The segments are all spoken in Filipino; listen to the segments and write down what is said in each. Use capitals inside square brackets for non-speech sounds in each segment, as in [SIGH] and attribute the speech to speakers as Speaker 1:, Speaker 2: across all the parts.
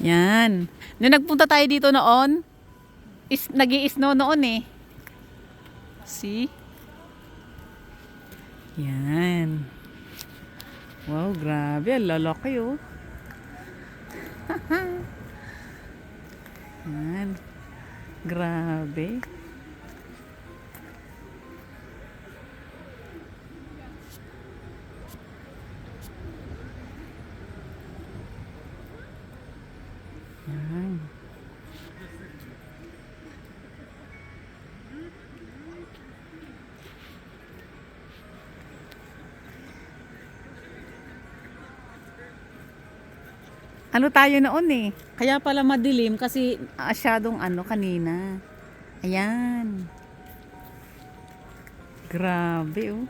Speaker 1: Yan. Nung nagpunta tayo dito noon, is, nag snow noon eh. See? Yan. Wow, grabe. Ang lalaki oh. [LAUGHS] Yan. Grabe. Yan. Ano tayo noon eh. Kaya pala madilim kasi asyadong ano kanina. Ayan. Grabe oh.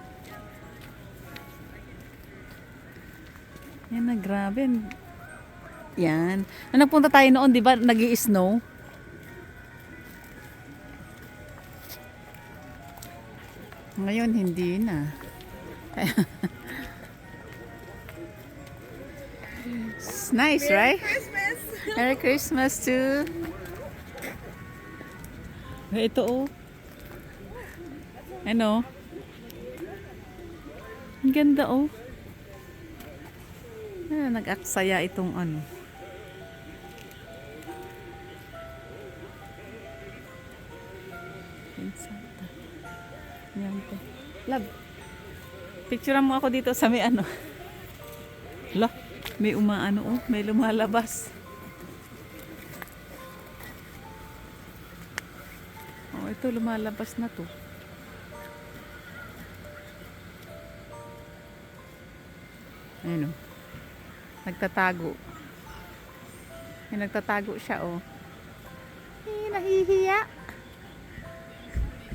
Speaker 1: Yan na, grabe. Yan. Nung nagpunta tayo noon, di ba, nag snow Ngayon, hindi na. It's nice, right?
Speaker 2: Christmas!
Speaker 1: Merry Christmas too. Eh, Ito oh. Ano? Ang ganda oh. Ah, nag-aksaya itong ano. Love. Picturean mo ako dito sa may ano. Lah, may umaano oh, may lumalabas. Oh, ito lumalabas na to. Ayun oh. Nagtatago. May nagtatago siya oh. Eh, nahihiya.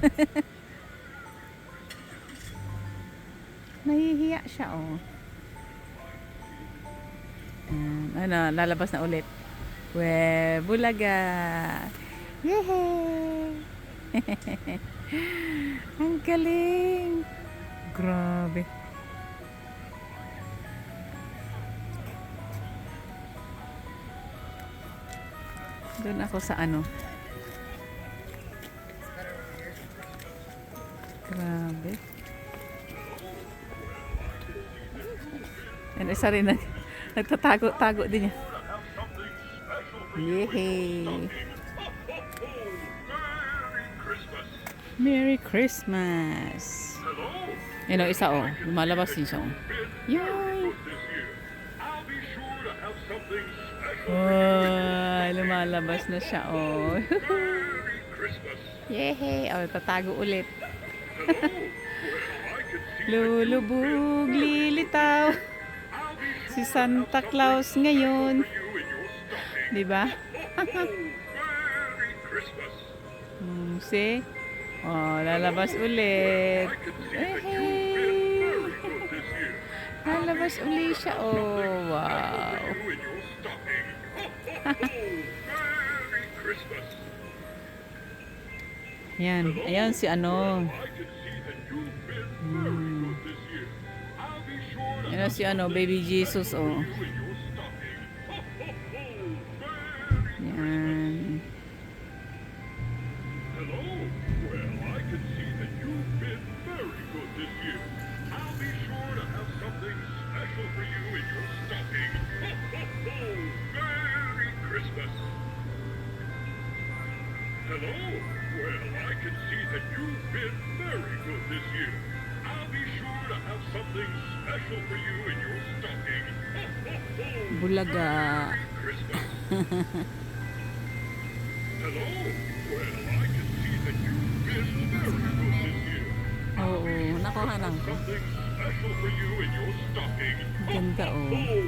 Speaker 1: [LAUGHS] nahihiya siya oh. Ayan. Ano, lalabas na ulit. We, bulaga. Yehey! [LAUGHS] Ang galing! Grabe. Doon ako sa ano. Grabe. Yan, isa rin nag, nagtatago-tago din niya. Yehey! Merry Christmas! Yan isa o. Lumalabas din siya o. Yay! Wow, lumalabas na siya o. [LAUGHS] Yehey! O, tatago ulit. [LAUGHS] Lulubog, lilitaw. Si Santa Claus ngayon. Di ba? Hmm, see? Oh, lalabas ulit. Hey! Lalabas ulit siya. Oh, wow. [LAUGHS] Yan. Ayan si ano. Yan si ano, baby Jesus, oh. Yan.
Speaker 3: Year. [LAUGHS]
Speaker 1: Oo, nakuha lang ko. Ganda, oh.
Speaker 3: Oh,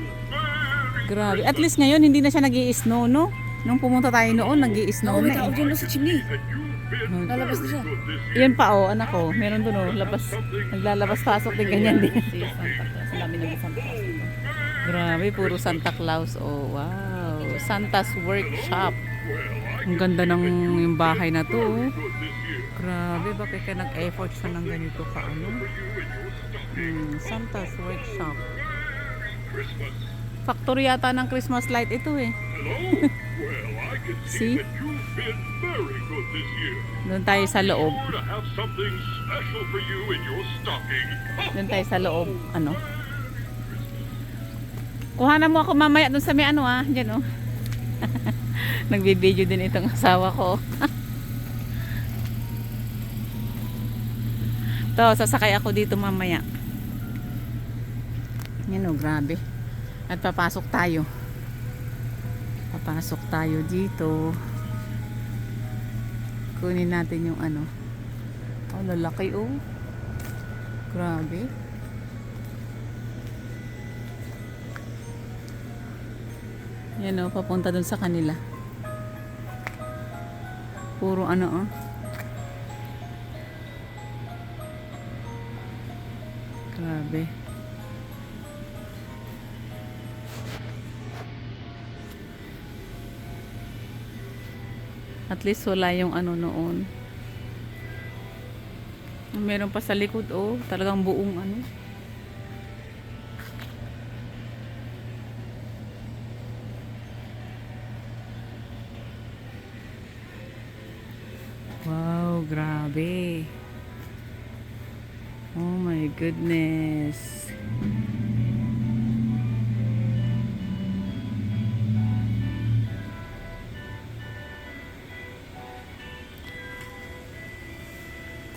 Speaker 1: Grabe. At least ngayon, hindi na siya nag snow no? Nung pumunta tayo noon, nag snow
Speaker 2: Oh,
Speaker 1: na
Speaker 2: tao
Speaker 1: eh.
Speaker 2: dyan sa chimney. Lalabas na siya.
Speaker 1: Yan pa, oh, anak ko. Meron doon, oh, labas. Naglalabas-pasok din, ganyan din. Si Santa Claus. Ang dami Claus dito. Grabe, puro Santa Claus. Oh, wow. Santa's Workshop. Ang ganda ng yung bahay na to. Grabe, bakit ka nag-effort siya ng ganito ka, ano? Hmm, Santa's Workshop. Factory yata ng Christmas light ito eh. [LAUGHS]
Speaker 3: see.
Speaker 1: Doon tayo sa loob. Doon tayo sa loob. Ano? Kuhanan mo ako mamaya doon sa may ano ah. Diyan oh. [LAUGHS] Nagbibideo din itong asawa ko. [LAUGHS] to, sasakay ako dito mamaya. Yan oh, grabe. At papasok tayo. Papasok tayo dito. Kunin natin yung ano. Oh, lalaki oh. Grabe. Yan o, papunta dun sa kanila. Puro ano oh. Grabe. At least wala yung ano noon. Meron pa sa likod oh, talagang buong ano. Grabe. Oh my goodness.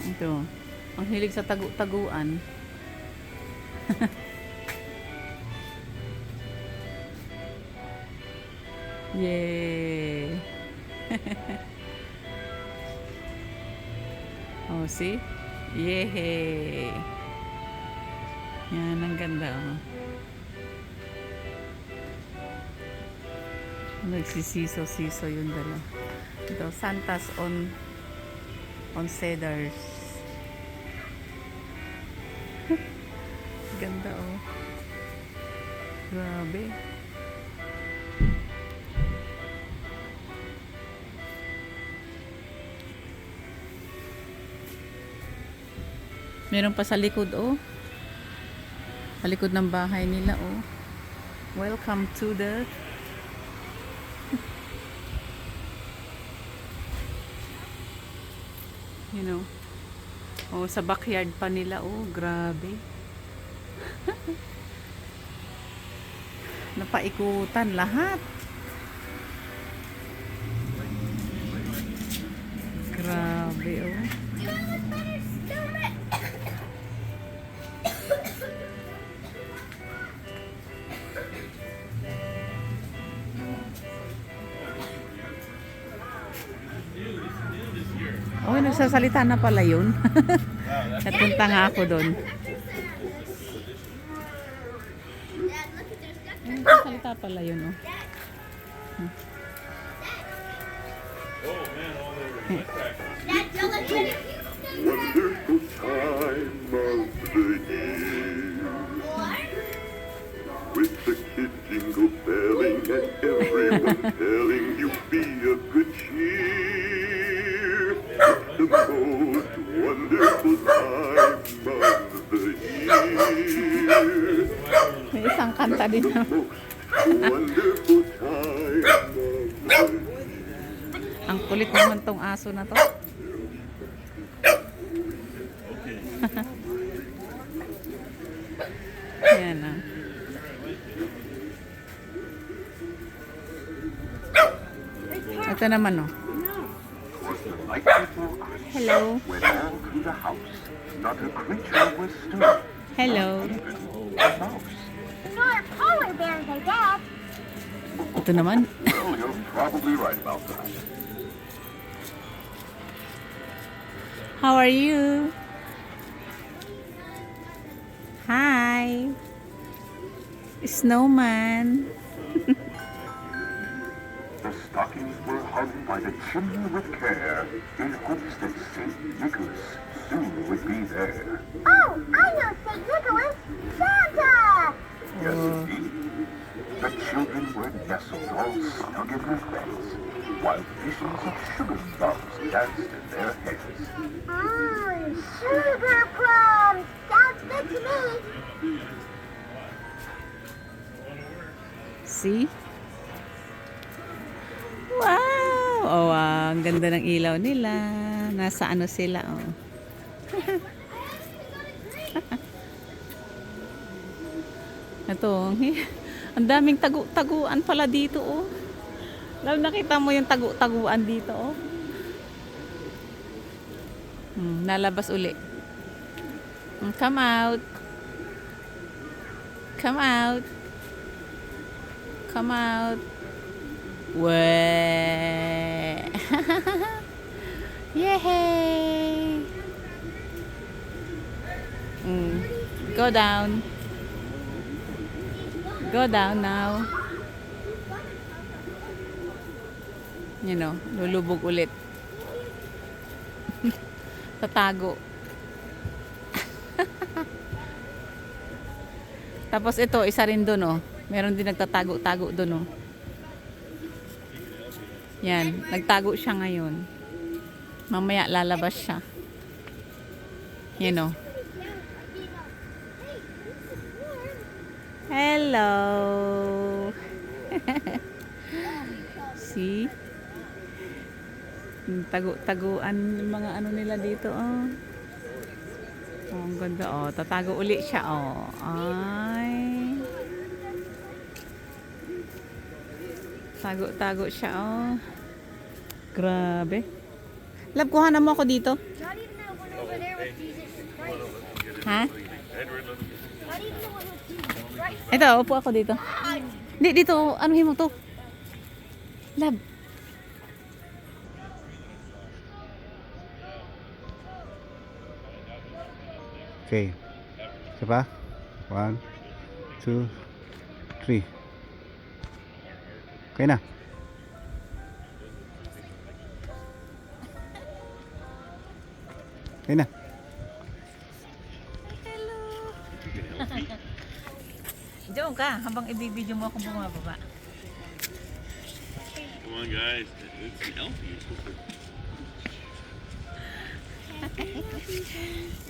Speaker 1: Ito. Ang hilig sa tagu-taguan. [LAUGHS] Yay! [LAUGHS] oh, see? Yay! Yan, ang ganda oh. Nagsisiso-siso yung dala. Ito, Santas on on cedars. [LAUGHS] Ganda oh. Grabe. Meron pa sa likod oh. Sa likod ng bahay nila oh. Welcome to the [LAUGHS] you know. Oh, sa backyard pa nila oh, grabe. [LAUGHS] Napaikutan lahat. Grabe oh. Oh, nagsasalita na pala yun. [LAUGHS] Napunta nga ako doon. Nagsasalita pala yun, oh.
Speaker 3: Wonderful time of the year. With the kids jingle belling and everyone [LAUGHS] telling you
Speaker 1: din na.
Speaker 3: Most wonderful time of the year.
Speaker 1: Ang kulit naman tong aso na to. [LAUGHS] Yan ah. Ito naman oh. Hello.
Speaker 3: went
Speaker 2: polar bears, I guess.
Speaker 1: Ito naman.
Speaker 3: Well, you're probably right about that.
Speaker 1: How are you? Hi. Snowman. [LAUGHS]
Speaker 3: The stockings were hung by the chimney with care in hopes that St. Nicholas soon would be there. Ah, their beds, while visions of sugar plums danced in their heads.
Speaker 2: Mmm, sugar plums. Sounds good to me.
Speaker 1: See? Oh, wow. Ang ganda ng ilaw nila. Nasa ano sila, oh. [LAUGHS] Ito, ang [LAUGHS] hi- ang daming tagu-taguan pala dito, oh. Lalo nakita mo yung tagu-taguan dito, oh. Hmm, nalabas uli. Hmm, Come out. Come out. Come out. Weh. [LAUGHS] Yay! Mm. Go down. Go down now. You know, lulubog ulit. [LAUGHS] Tatago. [LAUGHS] Tapos ito, isa rin doon oh. Meron din nagtatago-tago doon oh. Yan, nagtago siya ngayon. Mamaya lalabas siya. Yan oh. Hello. [LAUGHS] See? Tago-taguan yung mga ano nila dito oh. Oh, ang ganda oh. Tatago uli siya oh. Ay. Tago-tago siya oh. Grabe. Lab, kuhanan mo ako dito. Ha? Ito, upo ako dito. Dito. Anuhin mo to. Lab.
Speaker 4: Okay. Isa pa? One, two, three. Okay na. Okay na.
Speaker 1: Diyan [LAUGHS] ka, habang ibibidyo mo ako bumababa.
Speaker 3: Come on, guys. It's an Elfie.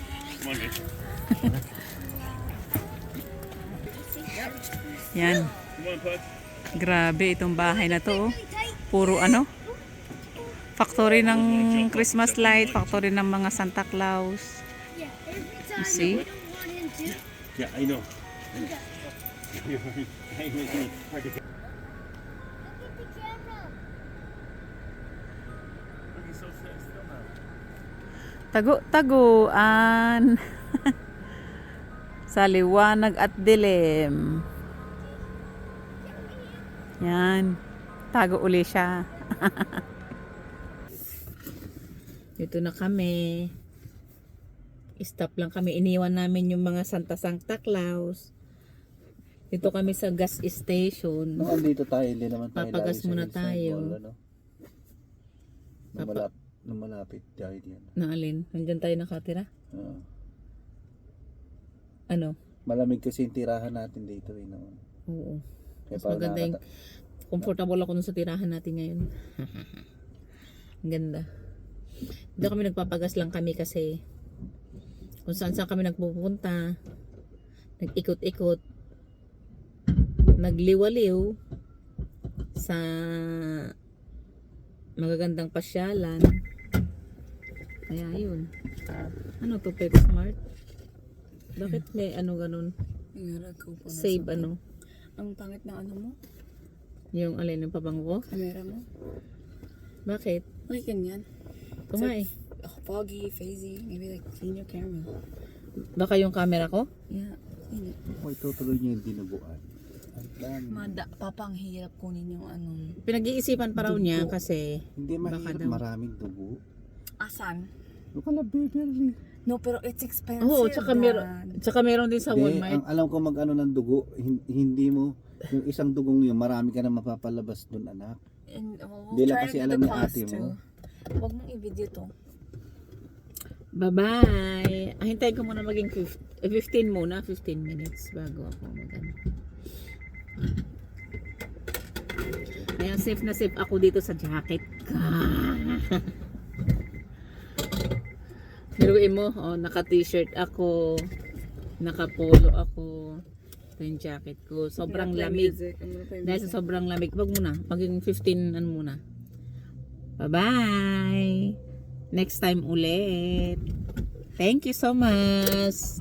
Speaker 3: [LAUGHS]
Speaker 1: Yan. Grabe itong bahay na to. oh. Puro ano? Factory ng Christmas light, factory ng mga Santa Claus. You see?
Speaker 3: Yeah, I know.
Speaker 2: Look at the camera.
Speaker 1: Tago-taguan. [LAUGHS] Sa liwanag at dilim. Yan. Tago uli siya. [LAUGHS] Dito na kami. Stop lang kami. Iniwan namin yung mga Santa Santa Claus. Dito kami sa gas station.
Speaker 4: Nung andito tayo, hindi naman tayo
Speaker 1: Papagas muna tayo.
Speaker 4: Mall, ano?
Speaker 1: Papa-
Speaker 4: nung malapit tayo diyan.
Speaker 1: Na alin? Nandyan tayo nakatira?
Speaker 4: Oo.
Speaker 1: Ano?
Speaker 4: malamig kasi yung tirahan natin dito eh. No?
Speaker 1: Oo.
Speaker 4: Kaya
Speaker 1: Mas
Speaker 4: parang
Speaker 1: maganda yung
Speaker 4: nakakata-
Speaker 1: comfortable ako dun sa tirahan natin ngayon. [LAUGHS] Ang ganda. Dito kami nagpapagas lang kami kasi kung saan saan kami nagpupunta, nag-ikot-ikot, nagliwaliw sa magagandang pasyalan. Kaya yun. Ano to, Pep Smart? Bakit may ano ganun?
Speaker 5: Ingara ko po na
Speaker 1: Save
Speaker 5: sa-
Speaker 1: ano?
Speaker 5: Ang pangit ng ano mo?
Speaker 1: Yung alin ng pabango ko?
Speaker 5: Camera mo?
Speaker 1: Bakit?
Speaker 5: Okay, ganyan.
Speaker 1: Ito nga eh.
Speaker 5: Oh, foggy, phasey. Maybe like clean your camera.
Speaker 1: Baka yung camera ko?
Speaker 5: Yeah, clean it.
Speaker 4: Itutuloy niyo yung dinuguan.
Speaker 5: Mada, papa, ang hirap kunin yung ano.
Speaker 1: Pinag-iisipan pa raw niya kasi
Speaker 4: Hindi
Speaker 1: Baka
Speaker 4: mahirap,
Speaker 1: daw.
Speaker 4: maraming dugo.
Speaker 5: Asan?
Speaker 4: Yung pala, Beverly.
Speaker 5: No, pero it's expensive.
Speaker 1: Oo, tsaka meron
Speaker 5: Dad.
Speaker 1: tsaka meron din sa
Speaker 4: Hindi,
Speaker 1: Walmart.
Speaker 4: ang alam ko mag-ano ng dugo, hin- hindi mo, yung isang dugong yun, marami ka na mapapalabas dun, anak.
Speaker 5: And, oh,
Speaker 4: lang
Speaker 5: try
Speaker 4: kasi alam ni ate mo.
Speaker 5: Huwag mong i-video to.
Speaker 1: Bye-bye. Ah, hintayin ko muna maging 15, eh, 15 muna, 15 minutes bago ako magano. Kaya safe na safe ako dito sa jacket. [LAUGHS] Biruin mo, oh, naka-t-shirt ako, naka-polo ako. Ito yung jacket ko. Sobrang lamig. Dahil sa sobrang lamig, wag muna. Maging 15 ano muna. Bye-bye. Next time ulit. Thank you so much.